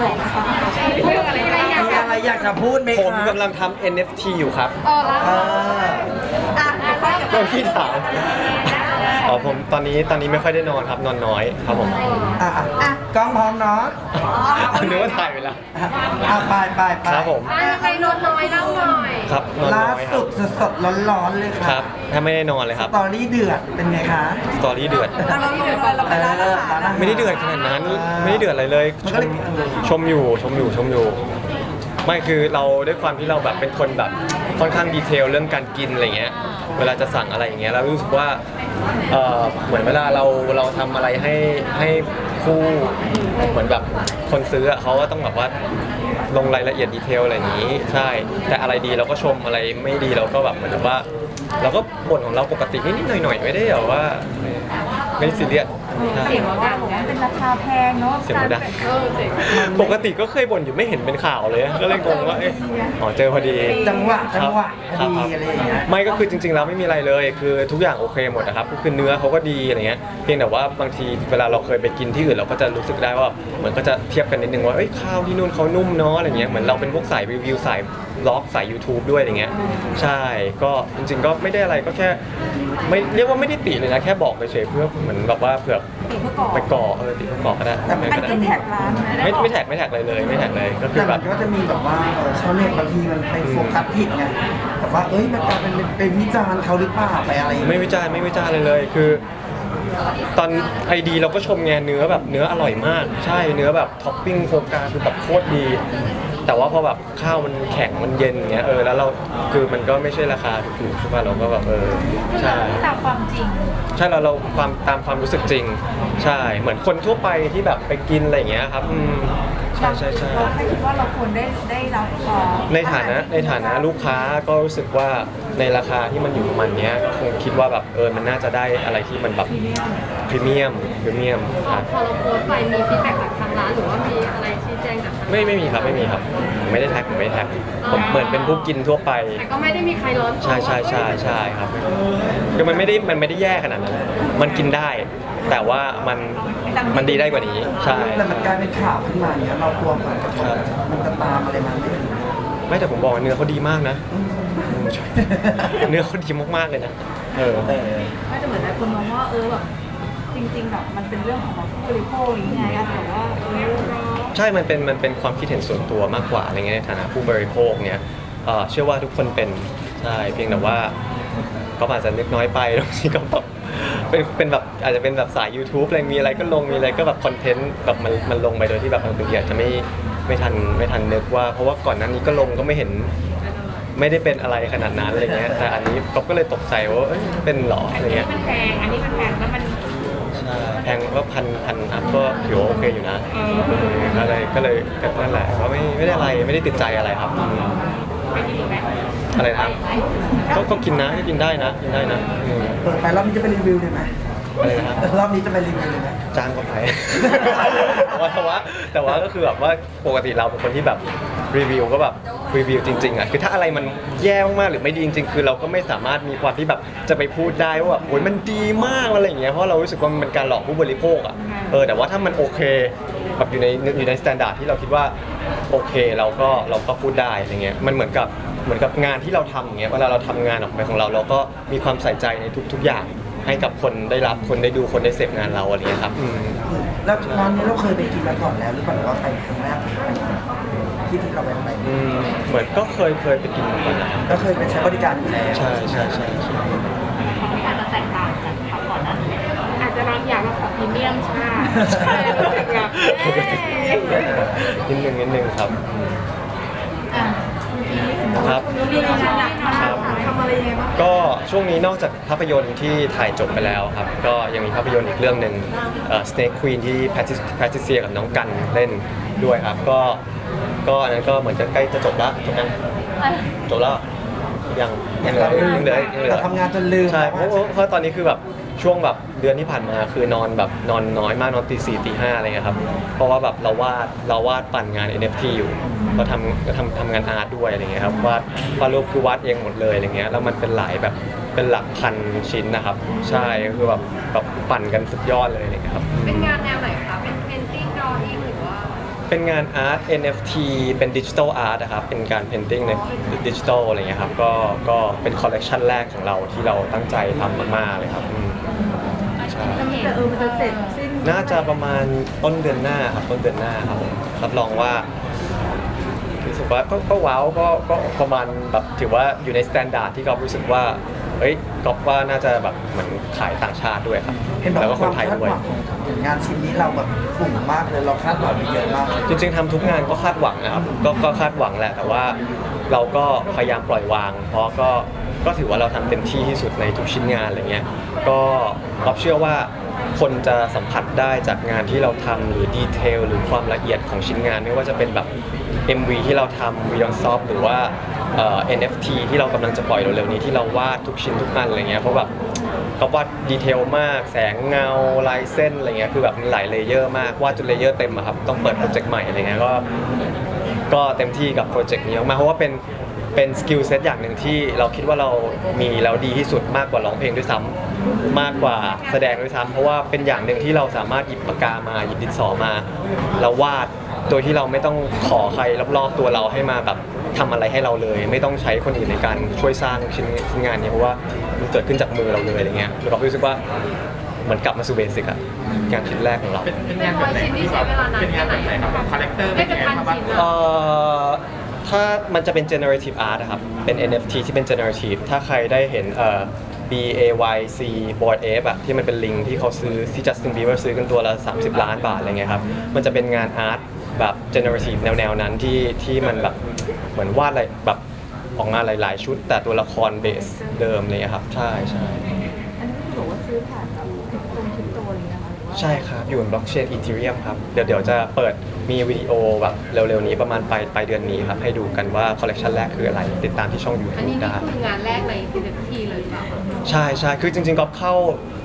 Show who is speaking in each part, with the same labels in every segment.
Speaker 1: หนองนะคะ
Speaker 2: มีอะไรอยาก
Speaker 3: มีอะไรอยากจะพูดไหม
Speaker 4: ผม
Speaker 3: คะ
Speaker 4: กำลังทำ NFT อยู่ครับ
Speaker 2: เออแล้ว
Speaker 3: อ่า
Speaker 1: อะเดี๋ยวค่อย
Speaker 4: เรื่องที่ถาม อ๋อผมตอนนี้ตอนนี้ไม่ค่อยได้นอนครับนอนน้อยครับผม
Speaker 3: อะอะอะกล้องพร้อมเนาะ
Speaker 4: นึกว่าถ่ายไปแล้ว
Speaker 3: อะอะไปไปไป
Speaker 4: ครับผม
Speaker 2: อะยังไงนอนน้อยเล่าหน่อย
Speaker 4: ครับนอน
Speaker 3: ล่า
Speaker 4: น้อยค
Speaker 3: สุ
Speaker 4: รับ
Speaker 3: ดสดๆร้อนๆเลย
Speaker 4: ค
Speaker 3: ค่ะ
Speaker 4: รับถ้าไม่ได้นอนเลยครับ
Speaker 3: สตอรี่เดือดเป็นไงคะ
Speaker 4: สตอรี่เดือด
Speaker 1: เราเราเราไปร้านอาหาร
Speaker 4: ไม่ได้เดือดขนาดนั้น ไม่ได้เดือดอะไรเลย
Speaker 3: มัน
Speaker 4: ช
Speaker 3: ก็เลย
Speaker 4: มชมอยู่ชมอยู่ชมอยู่ ไม่คือเราด้วยความที่เราแบบเป็นคนแบบค่อนข้างดีเทลเรื่องการกินอะไรเงี้ย เวลาจะสั่งอะไรอย่างเงี้ยเรารู้สึกว่าเออเหมือนเวลาเราเราทำอะไรให้ให้ผู้เหมือนแบบคนซื้ออะเขาก็ต้องแบบว่าลงรายละเอียดดีเทลอะไรอย่างนี้ใช่ แต่อะไรดีเราก็ชมอะไรไม่ดีเราก็แบบเหมือนกับว่า เราก็บ่นของเราปกตินิดๆหน่อยๆไม่ได้แบบว่า ไม่ซีเรียสใช่
Speaker 1: เสียงว่าเป็นราคาแพงเนาะ
Speaker 4: เสียงมันดัง
Speaker 2: เออจริง
Speaker 4: ปกติก็เคยบ่นอยู่ไม่เห็นเป็นข่าวเลย ก็เลยงงว่าเอ๊ะอ๋อเจอพอดี
Speaker 3: จังหวะจังหวะพ
Speaker 4: ค
Speaker 3: อ
Speaker 4: รับ
Speaker 3: ดีอะไรอย่างเงี้ย
Speaker 4: ไม่ก็คือจริงๆแล้วไม่มีอะไรเลย คือทุกอย่างโอเคหมดนะครับก็คือเนื้อเขาก็ดีอะไรเงี้ยเพียงแต่ว่าบางทีเวลาเราเคยไปกินที่อื่นเราก็จะรู้สึกได้ว่าเหมือนก็จะเทียบกันนิดนึงว่าเอ้ยข้าวที่นู่นเขานุ่มเนาะอะไรเงี้ยเหมือนเราเป็นพวกสายรีวิวสายบ ล็อกสาย YouTube ด้วยอะไรเงี้ยใช่ก็จริงๆก็ไม่ได้อะไรก็แค่ไม่เรียกว่าไม่ได้ติเลยนะแค่บอกเฉยๆเพื่อเหมือนแบบว่าเผื่อ
Speaker 1: ติดเพื่อก่อ
Speaker 4: ไปก่อเออติดไปก่อก็ได้
Speaker 3: แต่มัน
Speaker 1: อัน
Speaker 4: ก็ได้
Speaker 1: นี้แท็กร้านนะ
Speaker 4: ไม่ไม่แท็กไม่แท็กเลยเลยไม่แท็กเลยก็คือ
Speaker 3: แต่
Speaker 4: แบ
Speaker 3: มั
Speaker 4: บ
Speaker 3: นก็จะมีแบบว่าเออชาวเน็ตบางทีมันไปโฟกัสผิดไงแบบว่าเอ้ยมันกลายเป็นเป็นวิจารณ์เขาหรือเปล่าไปอะไรอย่าง
Speaker 4: ไม่
Speaker 3: เงี้ย
Speaker 4: วิจารณ์ไม่วิจารณ์เลยเลย คือ ตอนไอดีเราก็ชมไงเนื้อแบบเนื้ออร่อยมาก ใช่เนื้อแบบท็อปปิ้งโฟกาคือแบบโคตรดี แต่ว่าพอแบบข้าวมันแข็งมันเย็นอย่างเงี้ยเออแล้วเราคือมันก็ไม่ใช่ราคาถูกๆใช่ป่ะเราก็แบบเออใช่
Speaker 1: ตามความจริง
Speaker 4: ใช่เราเราความตามความรู้สึกจริง ใช่เหมือนคนทั่วไปที่แบบไปกินอะไรอย่างเงี้ยครับอืมใช่ใช่ใช่
Speaker 1: เราไม่คิดว่าเราควรได้ได้รับเอ่อ
Speaker 4: ในฐานะในฐานะลูกค้าก็รู้สึกว่าในราคาที่มันอยู่ประมาณเนี้ยก็คงคิดว่าแบบเออมันน่าจะได้อะไรที่มันแบบ พรีเมียมพรีเมียม
Speaker 2: พอพอเราโพสต์ไปมีฟีดแบ็กจากทางร้านหรือว่ามีอะไรชี้แจงจากทาง
Speaker 4: ไม่ไม่มีครับไม่มีครับผมไม่ได้แท็กผมไม่ได้แท็กผมเหมือนเป็นผู้กินทั่วไป
Speaker 2: แต่ก็ไม่ได้มีใครร้อนตัว
Speaker 4: ใช่ใช่ใช่ใช่ครับคือมันไม่ได้มันไม่ได้แย่ขนาดนั้นมันกินได้ แต่ว่ามันมันดีได้กว่านี้ใช่
Speaker 3: แต่มันกลายเป็นข่าวขึ้นมาอย่างเงี้ยเรากลัวผลกระทบ
Speaker 4: ครับ
Speaker 3: มันจะตามอะไรมาไม่ถึง
Speaker 4: ไม่แต่ผมบอกว่าเนื้อเขาดีมากนะเนื้อเขาดีมากๆเลยนะเออ
Speaker 3: เออ
Speaker 1: ไม่แต่เหมือนหลายคนมองว่าเออแบบ จริงๆแบบมันเป็นเรื่องของผู้บริโภคอย่างเงี้ยอาจจะแบบว่าเออ
Speaker 4: ใช่ มันเป็น มันเป็นความคิดเห็นส่วนตัวมากกว่าอะไรเงี้ยในฐานะผู้บริโภคเนี่ยเอ่อเชื่อว่าทุกคนเป็น ใช่ เพียงแต่ว่าก็อาจจะนึกน้อยไปบางทีก็แบบเป็น เป็นแบบอาจจะเป็นแบบสาย YouTube อะไร มีอะไรก็ลง มีอะไรก็แบบคอนเทนต์แบบมัน มันลงไปโดยที่แบบบางทีอาจจะไม่ ไม่ทัน ไม่ทันนึกว่า เพราะว่าก่อนหน้านี้ก็ลงก็ไม่เห็น ไม่ได้เป็นอะไรขนาดนั้นอะไรเงี้ย แต่อันนี้ก็ก็เลยตกใจว่าเอ้ยเป็นเหรออะไรเงี้ย
Speaker 2: มันแพง อันนี้มันแพงแล้วมัน
Speaker 4: ใช่แพ งก็พันพันอัพก็ถือว่าโอเคอยู่นะก็เลยก็เลยก็นั่นแหละก็ไม่ไม่ได้อะไรไม่ได้ติดใจอะไรครับอืม
Speaker 2: ไม่ดีไหม
Speaker 4: อะไรนะครับก็ก็กินนะก็กินได้นะกินได้นะอืม
Speaker 3: เปิดไปรอบนี้จะไปรีวิวเลยไหม
Speaker 4: อะไรนะครับ
Speaker 3: รอบนี้จะไปรีวิวเลยไหม
Speaker 4: จ้างก็ไป แต่ว่าแต่ว่าก็คือแบบว่าปกติเราเป็นคนที่แบบรีวิวก็แบบ รีวิวจริงๆอะคือถ้าอะไรมันแย่มากๆหรือไม่ดีจริง ๆ คือเราก็ไม่สามารถมีความที่แบบจะไปพูดได้ว่าแบบโอ้ยมันดีมากอะไรอย่างเงี้ยเพราะเรารู้สึกว่ามันเป็นการหลอกผู้บริโภคอะเออแต่ว่าถ้ามันโอเคแบบอยู่ในอยู่ในมาตรฐานที่เราคิดว่าโอเคเราก็เราก็พูดได้อะไรเงี้ยมันเหมือนกับเหมือนกับงานที่เราทำอย่างเงี้ยเวลาเราทำงานออกไปของเรา เราก็มีความใส่ใจในทุก ๆ อย่าง ให้กับคนได้รับคนได้ดูคนได้เสพงานเราอะไรเงี้ยครับอืม
Speaker 3: แล้วร้านนี้เราเคยไปกินมาก่อนแล้วหรือเปล่าหรือว่าไปครั้งแรก หรือไปที่ที่เราไปไป
Speaker 4: อืมเหมือนก็เคยเคยไปกินมาก่อนนะครับ
Speaker 3: ก็เคยไปใช้บริการอยู่แล้ว
Speaker 4: ใช่ใช่ใช่ใช่
Speaker 2: อาจจะแตกต่างกันครับก่อนนั้นอาจจะบางอย่างเราขอพรีเมียมใช่ไหมแบบ
Speaker 4: นิดนึงนิดนึงครับอืม
Speaker 1: อะ
Speaker 4: ครับ
Speaker 1: มีงานหนักมา
Speaker 4: ครับ
Speaker 1: ทำอะไรยังไงบ้าง
Speaker 4: ก็ช่วงนี้นอกจากภาพยนตร์ที่ถ่ายจบไปแล้วครับ ก็ยังมีภาพยนตร์อีกเรื่องหนึ่งเอ่อ Snake Queen ที่แพทริแพทริเซียกับน้องกันเล่นด้วยครับ ก็ ก็อันนั้นก็เหมือนจะใกล้จะจบละจบยังจบแล้วยังยังเหลือยังเหลือยังเหลือ
Speaker 3: เราทำงานจนลืม
Speaker 4: ใช่เพราะเพราะเพราะตอนนี้คือแบบช่วงแบบเดือนที่ผ่านมาคือนอนแบบนอนน้อยมากนอนตีสี่ตีห้าอะไรเงี้ยครับ เพราะว่าแบบเราวาดเราวาดปั่นงาน NFT อยู่เราทำเราทำทำงานอาร์ตด้วยอะไรเงี้ยครับวาดวาดรูปคือวาดเองหมดเลยอะไรเงี้ยแล้วมันเป็นหลายแบบเป็นหลักพันชิ้นนะครับ ใช่คือแบบแบบปั่นกันสุดยอดเลยอะไรเงี้ยครับ
Speaker 2: เป็นงานแนวไหนคะเป็น
Speaker 4: เป็นงานอาร์ต NFT เป็นดิจิทัลอาร์ตนะครับ เป็นการเพนติ้งในดิจิทัลอะไรเงี้ยครับ ก็ ก็เป็นคอลเลกชันแรกของเราที่เราตั้งใจทำมากๆเลยครับอืมใช่
Speaker 1: แต่เออมันจะเสร็จสิ้น
Speaker 4: น่าจะประมาณต้นเดือนหน้าครับ ต้นเดือนหน้าครับผมรับรองว่า รู้สึกว่าก็ก็ว้าวก็ก็ประมาณแบบถือว่าอยู่ในสแตนดาร์ดที่เรารู้สึกว่า เอ้ยก็ว่าน่าจะแบบเหมือนขายต่างชาติด้วยครับ
Speaker 3: เห็นบอก
Speaker 4: แล้วก็
Speaker 3: ว่า
Speaker 4: ค
Speaker 3: ความ
Speaker 4: นไทย
Speaker 3: คาด
Speaker 4: ด้ว
Speaker 3: ห
Speaker 4: ย
Speaker 3: วังของงานชิ้นนี้เราแบบสูงมากเลยเราคาดหวังไปเยอะมากเลย
Speaker 4: จริงๆทำทุกงานก็คาดหวังนะครับก็ก็คาดหวังแหละ แต่ว่าเราก็พยายามปล่อยวาง เพราะก็ก็ถือว่าเราทำเต็มที่ที่สุดในทุกชิ้นงานอะไรเงี้ยก็ก๊อฟเชื่อว่าคนจะสัมผัสได้จากงานที่เราทำหรือดีเทลหรือความละเอียดของชิ้นงาน ไม่ว่าจะเป็นแบบ MV ที่เราทำ Beyond Soft หรือว่าเอ่อ NFT ที่เรากำลังจะปล่อยเร็วๆนี้ที่เราวาดทุกชิ้นทุกอันอะไรเงี้ยเพราะแบบก็วาดดีเทลมากแสงเงาลายเส้นอะไรเงี้ยคือแบบมันหลายเลเยอร์มากวาดจนเลเยอร์เต็มอะครับต้องเปิดโปรเจกต์ใหม่อะไรเงี้ยก็ก็เต็มที่กับโปรเจกต์นี้มากๆเพราะว่าเป็นเป็นสกิลเซตอย่างหนึ่งที่เราคิดว่าเรามีแล้วดีที่สุดมากกว่าร้องเพลงด้วยซ้ำ มากกว่าแสดงด้วยซ้ำเพราะว่าเป็นอย่างหนึ่งที่เราสามารถหยิบปากกามาหยิบดินสอมาแล้ววาดโดยที่เราไม่ต้องขอใครรอบๆตัวเราให้มาแบบทำอะไรให้เราเลย ไม่ต้องใช้คนอื่นในการช่วยสร้างชิ้นชิ้นงานนี้เพราะว่ามันเกิดขึ้นจากมือเราเลยอะไรเงี้ยเรารู้สึกว่าเหมือนกลับมาสู่เบสิกอะงานชิ้นแรกของเรา
Speaker 2: เป็นร้อยชิ้นที่ใช้เวลานานแค่ไหนครับคาแรคเตอร์ไม่เป็นพันชิ้น
Speaker 4: เอ่
Speaker 2: อะ
Speaker 4: อถ้ามันจะเป็น generative art นะครับ เป็น NFT ที่เป็น generative ถ้าใครได้เห็นเอ่อ B A Y C Board Ape อะที่มันเป็นลิงที่เขาซื้อที่ Justin Bieber ซื้อกันตัวละ 30 ล้านบาทอะไรเงี้ยครับมันจะเป็นงานอาร์ตแบบ generative แนวๆนั้นที่ที่มันแบบเหมือนวาดอะไรแบบออกมาหลาย ๆ ชุด แต่ตัวละครเบสเดิมเลยครับ ใช่ใช่
Speaker 1: อันนี้คือบอกว่าซื้อผ่านคริปโตคริปโตอะไรอย่างเงี้ยค่ะหรือว่า
Speaker 4: ใช่ครับ อยู่บนบล็อกเชนอีเทเรียมครับ เดี๋ยวเดี๋ยวจะเปิดมีวิดีโอแบบเร็ว ๆ นี้ประมาณปลายปลายเดือนนี้ครับ ให้ดูกันว่าคอลเลคชันแรกคืออะไร ติดตามที่ช่อง
Speaker 2: อัน
Speaker 4: YouTube
Speaker 2: นี้นี่
Speaker 4: ได้
Speaker 2: คืองานแรกใน NFT เลยหรือเปล่า
Speaker 4: ใช่ใช่คือจริงๆก็เข้า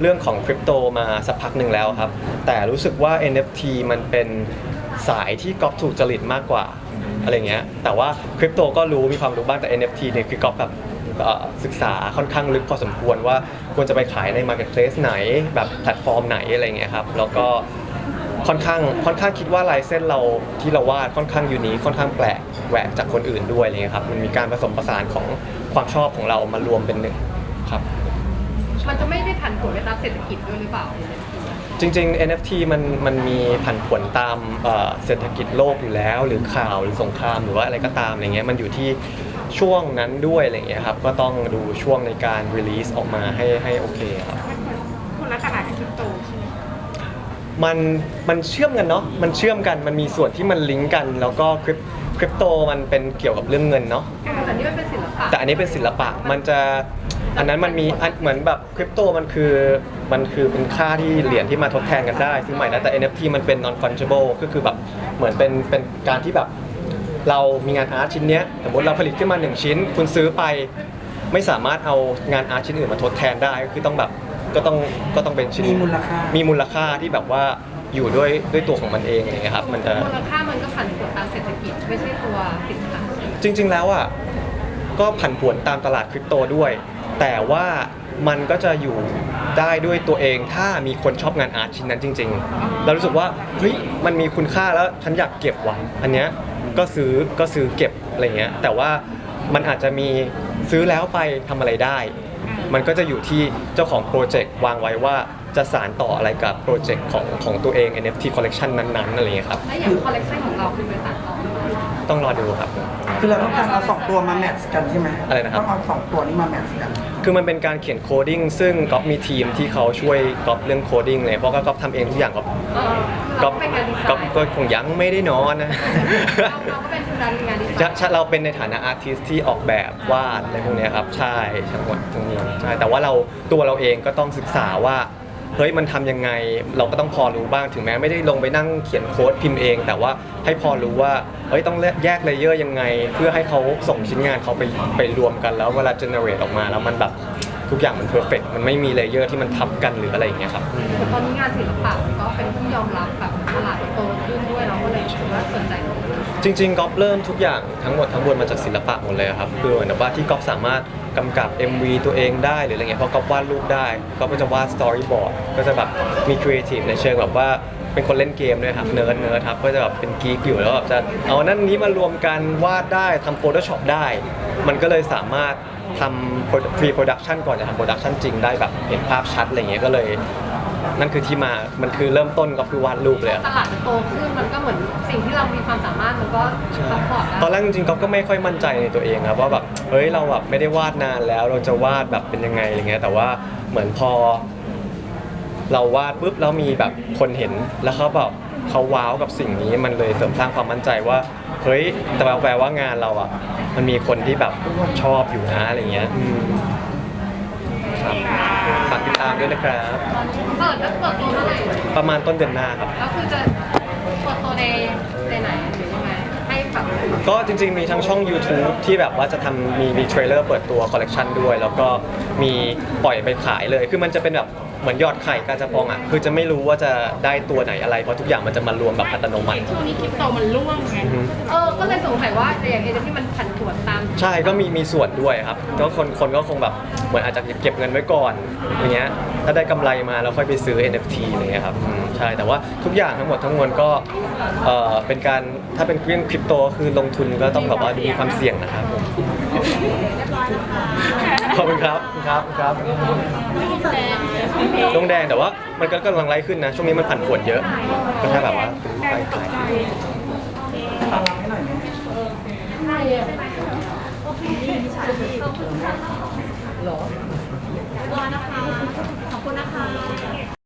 Speaker 4: เรื่องของคริปโตมาสักพักหนึ่งแล้วครับ แต่รู้สึกว่า NFT มันเป็นสายที่ก๊อฟถูกจริตมากกว่าอะไรเงี้ย แต่ว่าคริปโตก็รู้มีความรู้บ้างแต่ NFT เนี่ยคือก๊อฟแบบเอ่อศึกษาค่อนข้างลึกพอสมควรว่าควรจะไปขายใน Marketplace ไหน แบบแพลตฟอร์มไหนอะไรเงี้ยครับ แล้วก็ค่อนข้างค่อนข้างคิดว่าลายเส้นเราที่เราวาดค่อนข้างยูนิคค่อนข้างแปลกแหวกจากคนอื่นด้วยอะไรเงี้ยครับ มันมีการผสมผสานของความชอบของเรามารวมเป็นหนึ่งครับ
Speaker 2: มันจะไม่ได้ผันผวนไปตามเศรษฐกิจด้วยหรือเปล่า
Speaker 4: จริง ๆ NFT มันมันมีผันผวนตามเอ่อเศรษฐกิจโลกอยู่แล้ว หรือข่าวหรือสงครามหรือว่าอะไรก็ตามอะไรเงี้ยมันอยู่ที่ช่วงนั้นด้วยอะไรเงี้ยครับก็ต้องดูช่วงในการ release ออกมาให้ให้โอเคครับ
Speaker 2: คนละตลาดกับคริปโตใช่ไหม
Speaker 4: มันมันเชื่อมกันเนาะ มันเชื่อมกัน มันมีส่วนที่มันลิงก์กัน แล้วก็คริปคริปโตมันเป็นเกี่ยวกับเรื่องเงินเนาะ
Speaker 2: แต่นี่มันเป็นศิลปะ
Speaker 4: แต่อันนี้เป็นศิลปะ มันจะ อันนั้นมันมีอันเหมือนแบบคริปโตมันคือมันคือเป็นค่าที่เหรียญที่มาทดแทนกันได้ซื้อใหม่ได้แต่ NFT มันเป็น non fungible ก็คือแบบเหมือนเป็นเป็นการที่แบบเรามีงานอาร์ตชิ้นเนี้ยสมมติเราผลิตขึ้นมาหนึ่งชิ้น คุณซื้อไปไม่สามารถเอางานอาร์ตชิ้นอื่นมาทดแทนได้ก็คือต้องแบบก็ต้องก็ต้องเป็นชิ้น
Speaker 3: มีมูลค่า
Speaker 4: มีมูลค่าที่แบบว่าอยู่ด้วยด้วยตัวของมันเองอะไรเงี้ยครับมันจะ
Speaker 2: มูลค่ามันก็ผันผวนตามเศรษฐกิจไม่ใช่ตัวสินค้า
Speaker 4: จริง ๆ แล้วอะก็ผันผวนตามตลาดคริปโตด้วย แต่ว่ามันก็จะอยู่ได้ด้วยตัวเองถ้ามีคนชอบงานอาร์ตชิ้นนั้นจริง ๆ เรารู้สึกว่าเฮ้ยมันมีคุณค่าแล้วฉันอยากเก็บไว้อันเนี้ยก็ซื้อก็ซื้อเก็บอะไรเงี้ยแต่ว่ามันอาจจะมีซื้อแล้วไปทำอะไรได้ มันก็จะอยู่ที่เจ้าของโปรเจกต์วางไว้ว่าจะสารต่ออะไรกับโปรเจกต์ของของตัวเอง NFT collection นั้นๆอะไรเงี้ยครับ
Speaker 2: และอย่างคอลเลกชันของเราคือบริษัทต่อหรือเปล่า
Speaker 4: ต้องรอดูครับ
Speaker 3: คือเราต้องการเอาสองตัวมาแมทช์กันใช่ไหม
Speaker 4: อะไรนะครับ
Speaker 3: ต้องเอาสองตัวนี้มาแมทช์กัน
Speaker 4: คือมันเป็นการเขียนโคดิ้งซึ่งก๊อฟมีทีมที่เขาช่วยก๊อฟเรื่องโคดิ้งเลยเพราะก็ก๊อฟทำเองทุกอย่างก๊อฟ
Speaker 2: เออ
Speaker 4: ก๊
Speaker 2: เรา
Speaker 4: อฟ
Speaker 2: เป็นงานดีไซ
Speaker 4: ก๊อฟ
Speaker 2: น์
Speaker 4: ก็คงยังไม่ได้นอนนะ
Speaker 2: เราเราก็เป็นทีมงานดีไซ
Speaker 4: จะ
Speaker 2: น์
Speaker 4: ใช่เราเป็นในฐานะอาร์ติสที่ออกแบบวาดอะไรพวกเนี้ยครับ ใช่ทั้งหมดทั้งนี้ใช่แต่ว่าเราตัวเราเองก็ต้องศึกษาว่า เฮ้ยมันทำยังไงเราก็ต้องพอรู้บ้างถึงแม้ไม่ได้ลงไปนั่งเขียนโค้ดพิมพ์เอง แต่ว่าให้พอรู้ว่าเฮ้ยต้องแยกเลเยอร์ยังไง เพื่อให้เขาส่งชิ้นงานเขาไปไปรวมกันแล้วเวลาเจเนเรตออกมาแล้วมันแบบทุกอย่างมันเพอร์เฟกมันไม่มีเลเยอร์ที่มันทับกันหรืออะไรอย่างเงี้ยครับ
Speaker 2: แต่ตอนนี้งานศิลปะมันก็เป็นที่ยอมรับแบบตลาดโตขึ้นด้วยเราก็เลยถือว่าสนใจตรงนี้
Speaker 4: จริงๆก๊อฟเริ่มทุกอย่างทั้งหมดทั้งมวลมาจากศิลปะหมดเลยครับคือเหมือนกับว่าที่ก๊อฟสามารถ กำกับ MV ตัวเองได้หรืออะไรเงี้ยเพราะก็วาดรูปได้ก็ก็จะวาดสตอรี่บอร์ดก็จะแบบมีครีเอทีฟในเชิงแบบว่าเป็นคนเล่นเกมด้วยครับเนิร์ดเนิร์ดครับก็จะแบบเป็นกีกอยู่แล้วแบบจะเอานั่นนี้มารวมกันวาดได้ทำโฟโต้ช็อปได้ มันก็เลยสามารถทำฟรีโปรดักชันก่อนจะทำโปรดักชันจริงได้แบบเห็นภาพชัดอะไรเงี้ยก็เลย นั่นคือที่มามันคือเริ่มต้นก็คือวาดรูปเลยอะ
Speaker 2: ตลาดมันโตขึ้นมันก็เหมือนสิ่งที่เรามีความสามารถมันก็ซัพพอร์ต
Speaker 4: ตอน
Speaker 2: ได้
Speaker 4: แรกจริงๆก๊อฟก็ไม่ค่อยมั่นใจในตัวเองครับว่าแบบเฮ้ยเราแบบไม่ได้วาดนานแล้วเราจะวาดแบบเป็นยังไงอะไรเงี้ยแต่ว่าเหมือนพอ เราวาดปุ๊บแล้วมีแบบคนเห็นแล้วเขาแบบเขาว้าวกับสิ่งนี้มันเลยเสริมสร้างความมั่นใจว่าเฮ้ยแต่แปลว่างานเราอะ มันมีคนที่แบบชอบอยู่นะอะไรเงี้ยอืม ครับฝากติดตามด้วยนะครับ
Speaker 2: เปิดแล้วเปิดตัวเมื่อไหร่
Speaker 4: ประมาณต้นเดือนหน้าครับ
Speaker 2: แล้วคือจะเปิดตัวในในไหนหรือยังไงให้แบบ
Speaker 4: ก็จริงๆมีทั้งช่อง YouTube ที่แบบว่าจะทำมีมีเทรลเลอร์เปิดตัวคอลเลกชันด้วย แล้วก็ มีปล่อยไปขายเลย คือมันจะเป็นแบบเหมือนยอดไข่กาจะปองอะ คือจะไม่รู้ว่าจะได้ตัวไหนอะไร เพราะทุกอย่างมันจะมารวมแบบอัตโนมัติ
Speaker 2: ช่วงนี้คริปโตมันร่วงไง
Speaker 4: อือฮึ
Speaker 2: เออ ก็เลยสงสัยว่าอย่างเอเจนที่มันผันผวนตาม
Speaker 4: ใช่ก็มีมีส่วนด้วยครับ ก็คนคนก็คงแบบเหมือนอาจจะเก็บเงินไว้ก่อนอย่างเงี้ย ถ้าได้กำไรมาแล้วค่อยไปซื้อ NFT อะไรเงี้ยครับอืมใช่ แต่ว่าทุกอย่างทั้งหมดทั้งมวลก็เอ่อเป็นการถ้าเป็นเรื่องคริปโตคือลงทุนก็ต้องแบบว่ามีความเสี่ยงนะครับผม ขอบคุณครับขอบคุณครับขอบคุณครับลงแดงแต่ว่ามันก็กำลังไล่ขึ้นนะ ช่วงนี้มันผันผวนเยอะก็ถ้าแบบว่าไปขาย
Speaker 3: ตามให้หน่อยไหม
Speaker 1: รอนะ